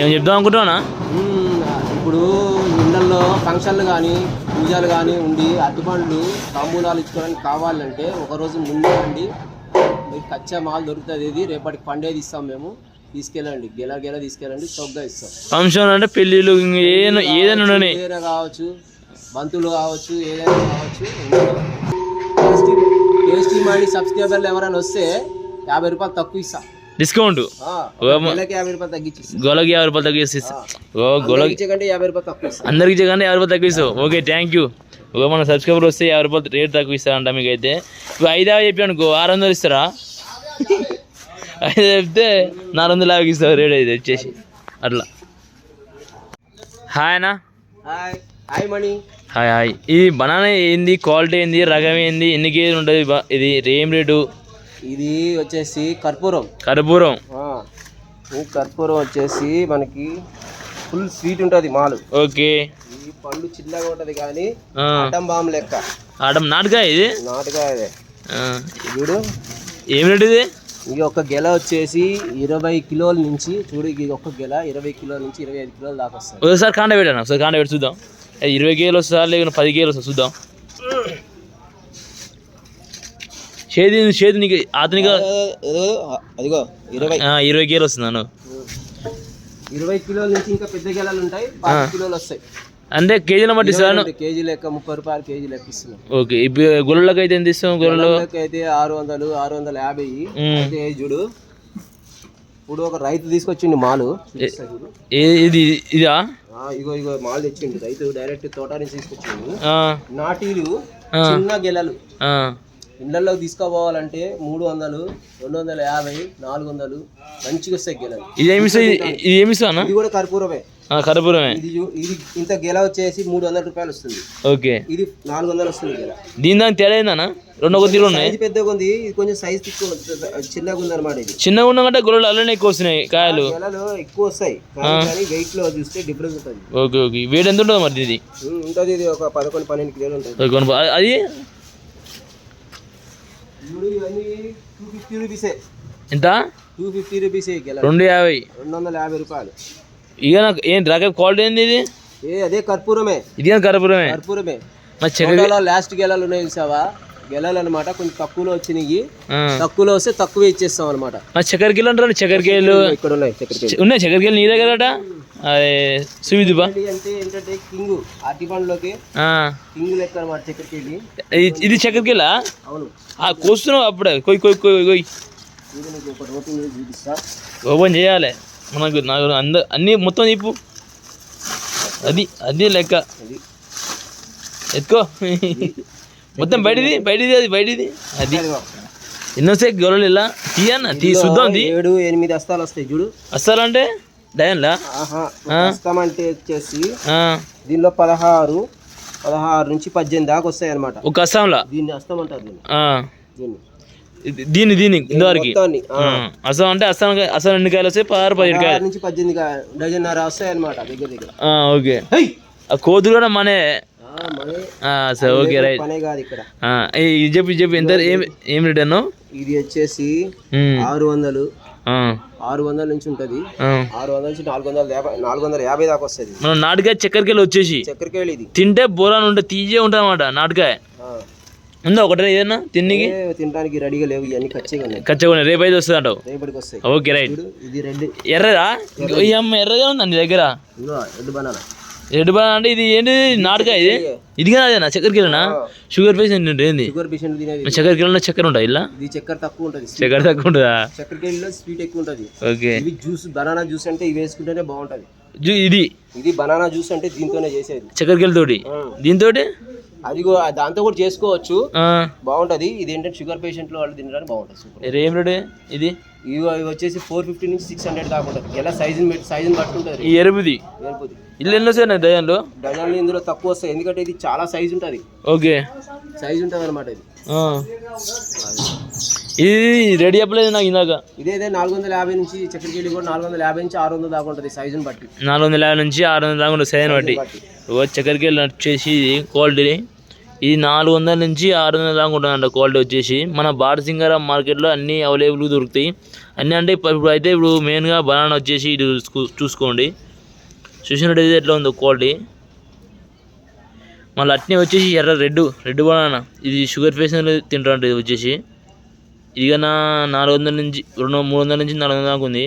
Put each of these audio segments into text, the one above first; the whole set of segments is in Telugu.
ఏం చెప్దాం అనుకుంటున్నా. ఇప్పుడు ఇళ్ళల్లో ఫంక్షన్లు కానీ పూజలు కానీ ఉండి అరటిపండ్లు తాంబూలాలు ఇచ్చుకోవడానికి కావాలంటే ఒకరోజు ముందే అండి మీకు కచ్చా మాల్ దొరుకుతుంది ఇది. రేపటికి పండేది ఇస్తాం మేము. తీసుకెళ్ళండి. గెల గెల తీసుకెళ్ళండి. చౌకగా ఇస్తాం. ఫంక్షన్ అంటే పెళ్ళిళ్ళు ఏదైనా ఏదైనా ఏదైనా కావచ్చు బంతులు కావచ్చు ఏదైనా కావచ్చు టేస్టీ మాడి సబ్స్క్రైబర్లు ఎవరైనా వస్తే యాభై రూపాయలు తక్కువ ఇస్తా. డిస్కౌంట్ యాభై రూపాయలు తగ్గించి గొలకి యాభై రూపాయలు తగ్గిస్తే ఓ గొలకి యాభై అందరికి ఇచ్చే యాభై రూపాయలు తక్కువ ఇస్తావు. ఓకే థ్యాంక్ యూ ఒక మన సబ్స్క్రైబర్ వస్తే యాభై రూపాయలు రేట్ తక్కువ ఇస్తారంట మీకు అయితే ఇప్పుడు ఐదు యాభై చెప్పి అనుకో ఆరు వందలు ఇస్తారా? ఐదు చెప్తే నాలుగు వందల యాభైకి ఇస్తావు రేట్ అయితే వచ్చేసి. అట్లా. హాయ్ అన్న. Hi hi Mani hi hi ఇది బనానా ఏంది? క్వాలిటీ ఏంది? రకం ఏంది? ఎన్ని కేజీలు ఉంటుంది? ఇది ఏం రేటు? ఇది వచ్చేసి కర్పూరం. కర్పూరం. ఆ, ఈ కర్పూరం వచ్చేసి మనకి ఫుల్ స్వీట్ ఉంటుంది మాలు. ఓకే. ఈ పండు చిన్నగా ఉంటుంది కానీ అటం బాంబు లెక్క. ఆడం నాటుగా ఇది? నాటుగా ఇదే చూడు. ఏం రేటు ఇది? ఈ ఒక గెల వచ్చేసి ఇరవై కిలోల నుంచి చూడు ఇది ఒక గెల ఇరవై కిలోల నుంచి ఇరవై ఐదు కిలోల దాకా వస్తుంది. ఒకసారి కాండ పెట్టాను ఒకసారి కాండ పెట్టి చూద్దాం. ఇరవై కేలు వస్తుందా లేకుంటే పది కేలు వస్తుందా చూద్దాం. చేతి చేతి నీకు అతనికి అదిగో ఇరవై. ఇరవై కేలు వస్తున్నాను ఇరవై కిలోల నుంచి ఇంకా పెద్ద గెలలు ఉంటాయి పది కిలోలు వస్తాయి. అంటే కేజీల బట్టి ఇరవై కేజీ లెక్క ముప్పై రూపాయలు కేజీ లెక్క ఇస్తున్నాం. ఓకే ఇప్పుడు గొల్లకి అయితే ఎంత ఇస్తాం గొల్లలో గొర్రెలకి అయితే ఆరు వందలు ఆరు వందల యాభై. అయితే చూడు ఇప్పుడు ఒక రైతు తీసుకొచ్చిండు మాలు. ఇది ఇదా? ఇగో ఇగో మాలు తెచ్చిండు. రైతు డైరెక్ట్ తోట నుంచి తీసుకొచ్చిండు. నాటీలు. చిన్న గెలలు ఇళ్ళల్లో తీసుకోపోవాలంటే మూడు వందలు రెండు వందల యాభై నాలుగు వందలు మంచిగా వస్తాయి గెలలు. ఇది ఏమి ఇస్తా ఇది ఇది ఇది కూడా కర్పూరమే. కర్పూరమే. ఇది ఇది ఇంత గెల వచ్చేసి మూడు వందల రూపాయలు వస్తుంది. ఓకే. ఇది నాలుగు వందలు వస్తుంది గెల. దీని దానికి తేడా ఏందన్న? రెండు తీరు ఉన్నాయి. సైజ్ పెద్దగా ఉంది ఇది కొంచెం సైజ్ చిన్నగా ఉంది అనమాట ఇది. చిన్నగా ఉన్నంటే గొల్లలు అల్లనే ఎక్కువ వస్తున్నాయి కాయలు. గెలలు ఎక్కువ వస్తాయి. కానీ వెయిట్లో చూస్తే డిఫరెన్స్ ఉంటుంది. Okay okay. వెయిట్ ఎంత ఉంటుంది మరి ఇది ఉంటుంది ఇది ఒక పదకొండు పన్నెండు కిలోలు ఉంటుంది. అది- ఇవన్నీ టూ ఫిఫ్టీ రూపీసే ఎంత? టూ ఫిఫ్టీ రూపీసే రెండు యాభై. రెండు వందల యాభై రూపాయలు. ఇక నాకు ఏంటి రకం క్వాలిటీ ఏంది ఇది? ఏ అదే కర్పూరమే. ఇది కర్పూరమే? కర్పూరమే. మరి చెక్క తోటలో లాస్ట్ గెలలు ఉన్నాయి చూసావా? గెలలు అనమాట కొంచెం తక్కువలో వచ్చినాయి. తక్కువలో వస్తే తక్కువ ఇచ్చేస్తాం అనమాట మరి చక్కెర కిలో అంటారు చక్కెర కేలు. ఇక్కడ ఉన్నాయి చక్కెరకేళి ఉన్నాయి చక్కెర కేలు నీ దగ్గరట? అదే సువిదిబా అంటే ఏంటంటే కింగ్ అరటి పండ్లోకి కింగ్ లెక్క అనమాట చక్కెరకేళి ఇది చక్కెర కేలా అవును. కోస్తున్నావు అప్పుడే. కొయ్యి కొయ్యి కొయ్యి కొయ్యి ఓపెన్ చేయాలి. మనకు నాకు అంద అన్నీ మొత్తం చెప్పు. అది అది లెక్క. ఎత్తుకో. మొత్తం బయటిది బయటిది అది బయటిది. అది. ఎన్నోసేపు గొర్రెలు ఇలా. తీయన్న తీ తీ. ఏడు ఎనిమిది హస్తాలు వస్తాయి చూడు. వస్తారంటే డయన్లా అంటే వచ్చేసి ఆ, దీనిలో పదహారు పదహారు నుంచి పద్దెనిమిది దాకా వస్తాయి అనమాట ఒక అస్సాంలా? దీన్ని హస్తం అంటారు దీన్ని. దీన్ని. దీన్ని ఇంతవరకు? అస్సాం అంటే అస్సాం అస్సాం ఎన్ని కాయలు వస్తాయి పదహారు పదిహేడు కాయలు. నుంచి పద్దెనిమిది డజన్నర వస్తాయి అనమాట దగ్గర. దగ్గర ఓకే. ఆ కోతులు కూడా మనే. సరే ఓకే రైట్. పనే కాదు ఇక్కడ. చెప్పు చెప్పు ఎంత ఏం ఏం రేట్ అన్నావు ఇది వచ్చేసి ఆరు వందలు. ఆరు వందల నుంచి ఉంటది. ఆరు వందల నుంచి నాలుగు వందల యాభై నాలుగు వందల యాభై దాకా వస్తుంది. మనం నాటుకాయ చక్కెరకాయలు వచ్చేసి చక్కెరకేళి ఇది. తింటే బోరాన్ ఉంటే తీయే ఉంటుంది అనమాట నాటుకాయ. ఉందా ఒకటే ఏదన్నా తిన్నికి? ఏ, తినడానికి రెడీగా లేవు ఇవన్నీ ఖచ్చితంగా ఉన్నాయి. కచ్చగా రేపు అయితే వస్తుంది అంటావు రేపటికి వస్తాయి. Okay right. ఇది రెడ్. ఎర్రదా? ఈ అమ్మ ఎర్రగా ఉందా నీ దగ్గర? Red banana. రెడ్ బాగా అంటే ఇది ఏంటి నాటుకాయ ఇది? ఇది కానీ అదేనా? చక్కెర కిలోనా? షుగర్ పేషెంట్ ఏంది? షుగర్ పేషెంట్ తినేది చక్కెర కిలోలో చక్కెర ఉంటాయి ఇలా ఇది చక్కెర తక్కువ ఉంటుంది. చక్కెర తక్కువ ఉంటుందా? చక్కెరకేళిలో స్వీట్ ఎక్కువ ఉంటుంది. ఓకే. ఇవి జ్యూస్ బనానా జ్యూస్ అంటే ఇవి వేసుకుంటేనే బాగుంటది. ఇది? ఇది బనానా జ్యూస్ అంటే దీంతోనే చేసేది. చక్కెర కిలోతోటి? ఆ. అది దాంతో కూడా చేసుకోవచ్చు. బాగుంటది. ఇది ఏంటంటే షుగర్ పేషెంట్లు వాళ్ళు తినడానికి బాగుంటుంది. సూపర్. ఏం రేటు ఇది? ఇవి ఇవి వచ్చేసి ఫోర్ ఫిఫ్టీ నుంచి సిక్స్ హండ్రెడ్ దాకా ఉంటుంది. ఎలా సైజుని బట్టి సైజుని బట్టి ఉంటుంది. ఈ ఎరుపుది? వేరిపోతుంది ఇల్లు ఎన్నో సార్ నాకు దయాన్లో? డజన్లు ఇందులో తక్కువ వస్తాయి. ఎందుకంటే ఇది చాలా సైజు ఉంటుంది ఓకే. సైజు ఉంటుంది అనమాట ఇది. ఆ. ఇది రెడీ చెప్పలేదు నాకు ఇందాక. ఇదేదే నాలుగు వందల యాభై నుంచి చక్కెరకేళి కూడా నాలుగు వందల యాభై నుంచి ఆరు వందల దాకా ఉంటుంది సైజుని బట్టి. నాలుగు వందల యాభై నుంచి ఆరు వందల దాకా ఉంటుంది సైజుని బట్టి. ఓ చక్కెరకి వచ్చేసి క్వాలిటీ ఇది నాలుగు వందల నుంచి ఆరు వందల దాకా ఉంటుందంట క్వాలిటీ వచ్చేసి. మన బాటసింగారం మార్కెట్లో అన్నీ అవైలబుల్ దొరుకుతాయి. అన్నీ అంటే ఇప్పుడు అయితే ఇప్పుడు మెయిన్గా బనానా వచ్చేసి ఇది చూసుకో- చూసుకోండి. చూసినట్టయితే ఎట్లా ఉందో క్వాలిటీ మళ్ళీ అట్నే వచ్చేసి ఎర్ర రెడ్ రెడ్ బనానా ఇది షుగర్ పేషెంట్ తింటారంట ఇది వచ్చేసి. కన్నా నాలుగు వందల నుంచి రెండు మూడు వందల నుంచి నాలుగు వందల దాకా ఉంది.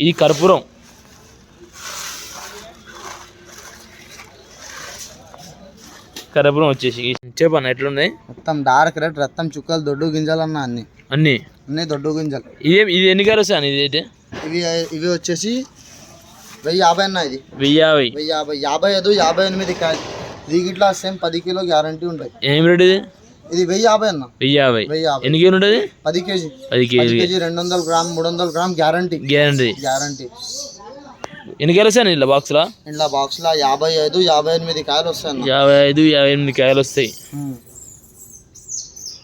ఇది కర్పూరం. కర్పూరం వచ్చేసి చెప్పన్న ఎట్లున్నాయి మొత్తం డార్క్ రెడ్ రక్తం చుక్కలు దొడ్డు గింజలు అన్న అన్ని. అన్నీ? అన్ని దొడ్డు గింజలు. ఇదే ఇది ఎన్ని కాయలు వస్తాయి ఇది అయితే? ఇవి ఇవి వచ్చేసి వెయ్యి యాభై అన్న ఇది. వెయ్యి యాభై. వెయ్యి యాభై యాభై ఐదు యాభై ఎనిమిది కాయలు. ఇది గిట్లా సేమ్ పది కిలో గ్యారంటీ ఉంటాయి. ఏం రేట్ ఇది? ఇది వెయ్యి యాభై అన్న. వెయ్యి యాభై. ఎన్ని కేజీలు ఉంటుంది పది కేజీ. పది కేజీ. కేజీ రెండు వందల గ్రామ్ మూడు వందల గ్రామ్ గ్యారంటీ. గ్యారంటీ. గ్యారంటీ. ఎన్ని కాయలు వస్తాయి ఇలా బాక్స్లో ఇంట్లో బాక్స్లో యాభై ఐదు యాభై ఎనిమిది కాయలు వస్తాయి యాభై ఐదు యాభై ఎనిమిది కాయలు వస్తాయి.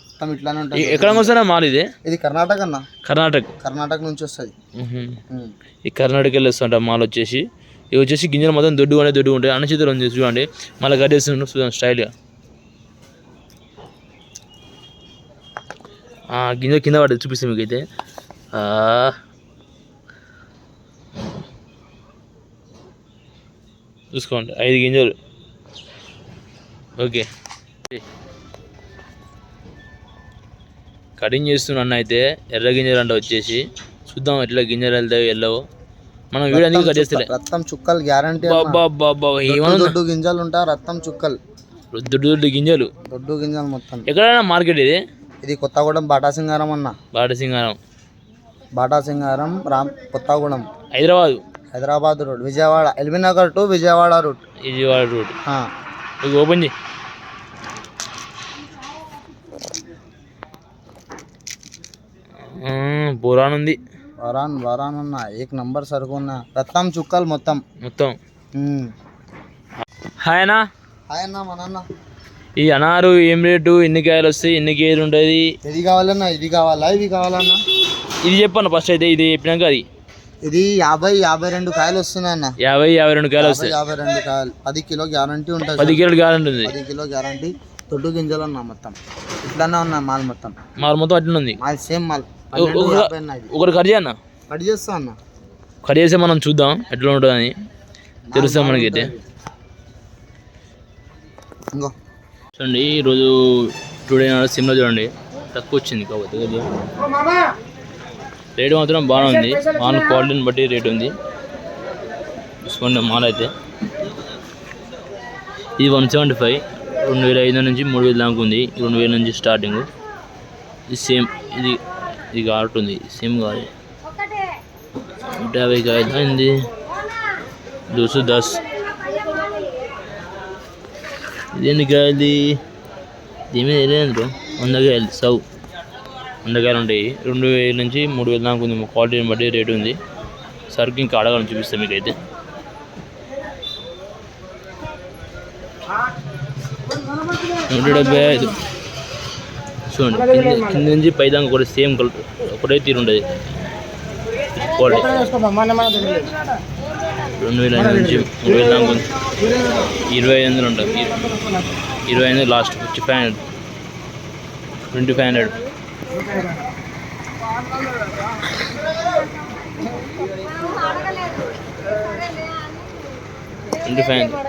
మొత్తం ఇట్లానే ఉంటుంది ఎక్కడ వస్తారా మాల్ ఇది? ఇది కర్ణాటక అన్న. కర్ణాటక. కర్ణాటక నుంచి వస్తుంది. ఈ కర్ణాటక వెళ్ళి వస్తుంట మాల్ వచ్చేసి. ఇవి వచ్చేసి గింజలు మొత్తం దొడ్డు ఉంటాయి దొడ్డు ఉంటాయి. అన్న చేతులు చూడండి. మళ్ళీ గడ్డేస్తున్నాడు చూడండి స్టైల్గా. గింజ కింద పడ్డది చూపిస్తాను మీకు అయితే చూసుకోండి ఐదు గింజలు. ఓకే. కటింగ్ చేస్తున్న అన్న అయితే ఎర్ర గింజలు అంట వచ్చేసి. చూద్దాం ఎట్లా గింజలు వెళ్తాయో వెళ్ళవో మనం వీడియో అందుకు కట్ చేస్తలే? రక్తం చుక్కలు గ్యారంటీ దొడ్డు గింజలు ఉంటాయి రక్తం చుక్కలు. దొడ్డు దొడ్డు గింజలు. దొడ్డు గింజలు మొత్తం. ఎక్కడైనా మార్కెట్ ఇది? ఇది కొత్తగూడెం బాటా సింగారం అన్న. Batasingaram Batasingaram Ram Kothagudem. Hyderabad. Hyderabad road Vijayawada LB Nagar to Vijayawada route Vijayawada route. ఇది ఓపెన్ చేయి. పురాణం ఉంది. వరాన్ వరాన్ అన్న. ఏక్ నంబర్ సరుకు అన్న. రక్తం చుక్కలు మొత్తం. మొత్తం. హాయ్ అన్న. హాయ్ అన్న మన అన్న. ఈ అనారు ఏం రేటు ఎన్ని కాయలు వస్తాయి ఎన్ని కేజీలు ఉంటుంది ఇది కావాలన్నా ఇది కావాలా ఇవి కావాలన్నా? ఇది చెప్పన్న ఫస్ట్ అయితే ఇది చెప్పినాక అది. ఇది యాభై యాభై రెండు కాయలు వస్తున్నాయి అన్న. యాభై యాభై రెండు కాయలు వస్తాయి. యాభై రెండు కాయలు. పది కిలో గ్యారంటీ ఉంటుంది పది కిలోలు కాయలు ఉంటుంది పది కిలో గ్యారంటీ. దొడ్డు గింజలు అన్న మొత్తం. ఇట్లానే ఉన్నా మాల్ మొత్తం. మాల్ మొత్తం అట్లా ఉంది. మాల్ సేమ్ మాల్. పన్నెండు ఒక- యాభై అన్న ఇది. ఒకటి కట్ చేయన్న కట్ చేస్తా అన్న. కట్ చేస్తే మనం చూద్దాం ఎట్లా ఉంటుందని. తెలుస్తాం మనకైతే. ఇంకో. చూడండి ఈరోజు టుడే సిమ్లో చూడండి. తక్కువ వచ్చింది కాబట్టి రేటు మాత్రం బాగానే ఉంది. మాల్ క్వాలిటీని బట్టి రేట్ ఉంది. చూసుకోండి మాల్ అయితే. ఇది వన్ సెవెంటీ ఫైవ్. రెండు వేల ఐదు నుంచి మూడు వేల దాకా ఉంది. రెండు వేల నుంచి స్టార్టింగ్ ఇది సేమ్ ఇది ఇది కాటుంది సేమ్ కాదు. నూట యాభై కాయలు అయింది. దోసు దస్ ఇదేంటి కాయలు దీని మీద వెళ్ళేది బ్రో వంద కాయలు సౌ వంద కాయలు ఉంటాయి రెండు వేల నుంచి మూడు వేల దాకా ఉంది. క్వాలిటీని బట్టి రేటు ఉంది. సరుకు ఇంకా అడగాలని చూపిస్తాను మీకు అయితే నూట డెబ్బై ఐదు. చూడండి కింద కింద నుంచి పై దాకా కూడా సేమ్ కలర్ ఒకటే తీరు ఉంటుంది క్వాలిటీ రెండు వేల ఐదు నుంచి మూడు వేల దాకా ఉంది. ఇరవై ఐదు వందలు ఉంటుంది ఇరవై ఐదు last fifty five hundred twenty five hundred. Twenty five hundred.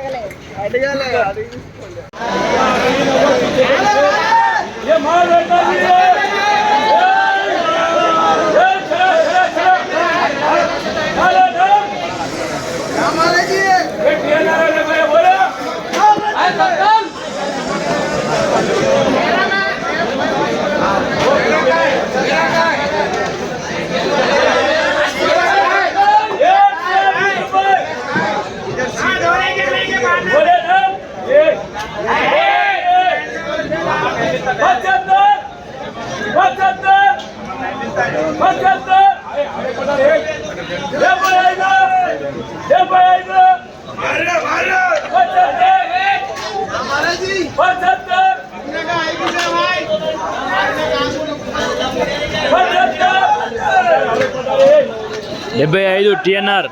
డెబ్బై ఐదు టిఎన్ఆర్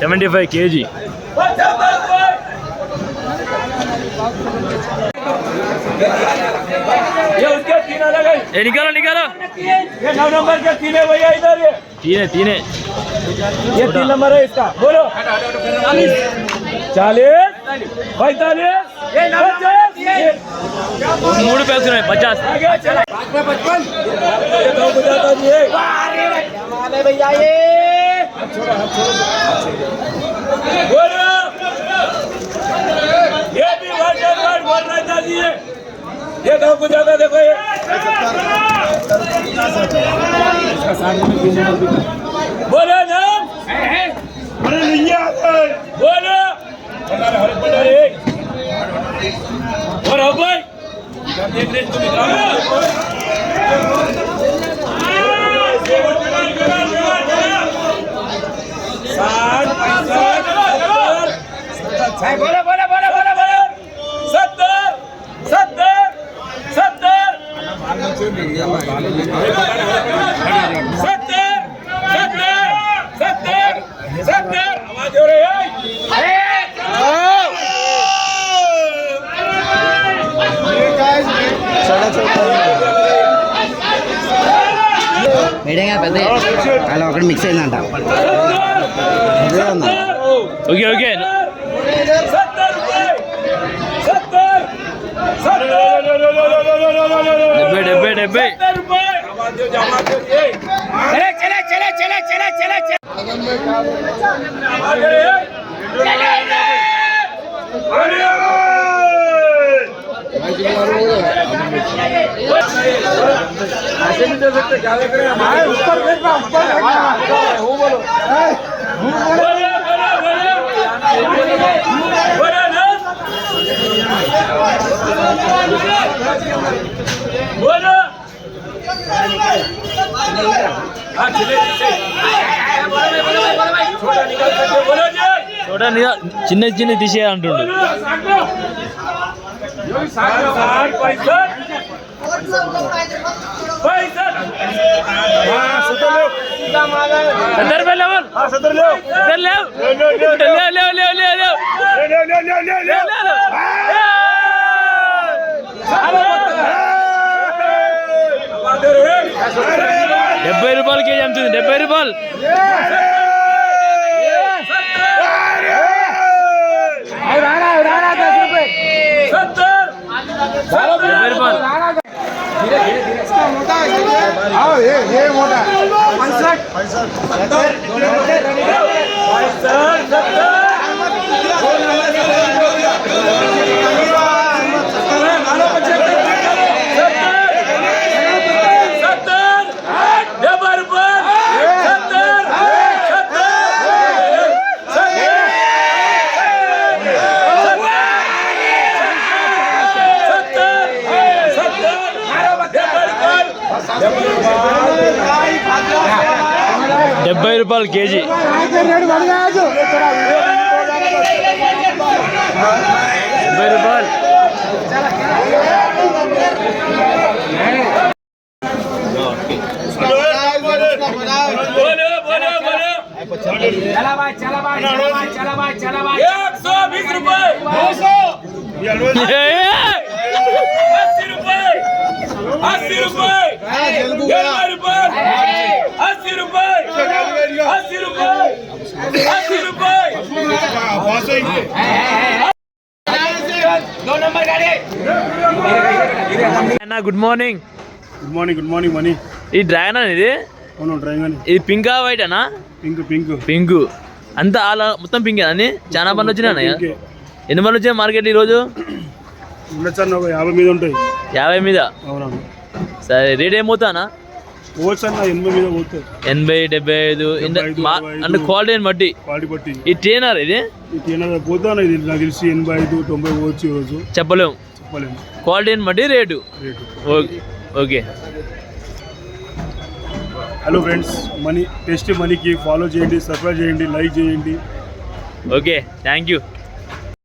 సెవెంటీ ఫైవ్ కేజీ ये उसके तीन अलग है ఏ నికాలో నికాలో ये नौ नंबर के तीन है भैया इधर ये తీనే తీనే ये तीन नंबर है इसका बोलो चालीस पैतालीस पचास ये- మూడు పేసులు ఉన్నాయి పచాస్ आगे चला ये दो बुझाता जी है। बोलो ये भी वर्ड वर्ड बोल रहा था जी ये ये दो बुझाता देखो ये बोलो नाम बोलो नहीं आता बोलो बोला बोला बोला बोला बोला सत्तर सत्तर सत्तर सत्तर सत्तर सत्तर सत्तर आवाज हो रही మీడియంగా పెద్ద అలా ఒకటి మిక్స్ అయిందంట ఓకే ఓకే డెబ్బై డెబ్బై డెబ్బై చలే చలే చలే చలే చలే చలే చూడ చిన్న చిన్న తీసేయాలంటుండు चले चले चले आगे ऐसे भी दे सकते क्या देख रहे हैं ऊपर देख रहा ऊपर देख रहा वो बोलो बोलो बोलो बोलो बोलो ना इसका मोटा है आओ ये ये मोटा पैंसठ। पैंसठ। सत्तर। सत्तर। డెబ్బై రూపాయలు కేజీ డెబ్బై రూపాయలు बोलो बोलो बोलो चला भाई चला भाई चला भाई चला भाई चला भाई एक सौ बीस रुपए दो सौ अस्सी रुपए अस्सी रुपए good morning good morning good morning Mani ఈ డ్రాగన్ ఇది? అవును అని. ఇది పింకా వైట్ అనా పింక్ పింక్ పింక్ అంతా అలా మొత్తం పింక్ అని చాలా బండ్లు వచ్చినాయి. ఎన్ని బండ్లు వచ్చాయి మార్కెట్ ఈరోజు? యాభై మీద ఉంటాయి. యాభై మీద? అవునవును. సరే రేట్ ఏమవుతానా ఎనభై డెబ్బై ఐదు. అంటే క్వాలిటీని బట్టి. క్వాలిటీ బట్టి. ఈ ట్రైనర్ ఇది? ఇది ఏమైనా పోతాను ఇది నాకు తెలిసి ఎనభై ఐదు తొంభై పోవచ్చు ఈరోజు చెప్పలేము. చెప్పలేము. క్వాలిటీని బట్టి rate. Rate. Okay okay. Hello friends Mani test మనీకి ఫాలో చేయండి సబ్స్క్రైబ్ చేయండి లైక్ చేయండి. Okay thank you.